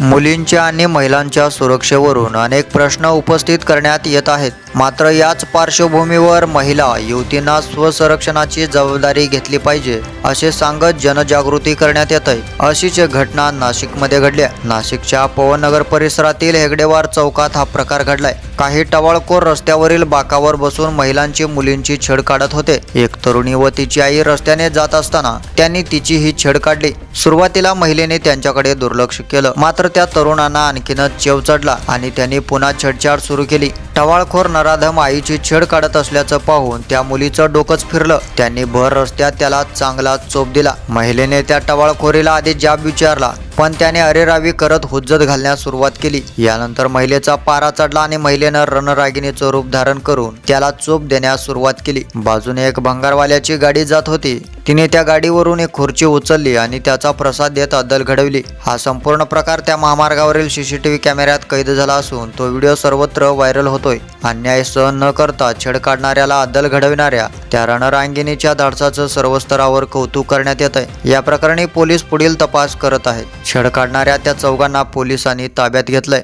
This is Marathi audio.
मुलींच्या आणि महिलांच्या सुरक्षेवरून अनेक प्रश्न उपस्थित करण्यात येत आहेत. मात्र याच पार्श्वभूमीवर महिला युवतींना स्वसंरक्षणाची जबाबदारी घेतली पाहिजे असे सांगत जनजागृती करण्यात येत आहे अशीच घटना नाशिकमध्ये घडल्या नाशिकच्या पवननगर परिसरातील हेगडेवार चौकात हा प्रकार घडलाय. काही टवाळखोर रस्त्यावरील बाकावर बसून महिलांची मुलींची छेड काढत होते. एक तरुणी व तिची आई रस्त्याने जात असताना त्यांनी तिची ही छेड काढली. सुरुवातीला महिलेने त्यांच्याकडे दुर्लक्ष केलं मात्र त्या तरुणांना आणखीनच चेव चढला आणि त्यांनी पुन्हा छेडछाड सुरू केली. टवाळखोर नराधम आईची छेड काढत असल्याचं पाहून त्या मुलीचं डोकंच फिरलं. त्यांनी भर रस्त्यात त्याला चांगला चोप दिला. महिलेने त्या टवाळखोरीला आधी जाब विचारला. पण त्याने अरेरावी करत हुज्जत घालण्यास सुरुवात केली. यानंतर महिलेचा पारा चढला आणि महिलेनं रणरागिणीचं रूप धारण करून त्याला चोप देण्यास सुरुवात केली. बाजूने एक भंगारवाल्याची गाडी जात होती. तिने त्या गाडीवरून एक खुर्ची उचलली आणि त्याचा प्रसाद देत अद्दल घडवली. हा संपूर्ण प्रकार त्या महामार्गावरील सीसीटीव्ही कॅमेऱ्यात कैद झाला असून तो व्हिडिओ सर्वत्र व्हायरल होतोय. अन्याय सहन न करता छेड काढणाऱ्याला अद्दल घडविणाऱ्या त्या रणरांगिणीच्या धाडसाचं सर्व स्तरावर कौतुक करण्यात येत आहे या प्रकरणी पोलीस पुढील तपास करत आहेत. छेड काढणाऱ्या त्या चौघांना पोलिसांनी ताब्यात घेतलंय.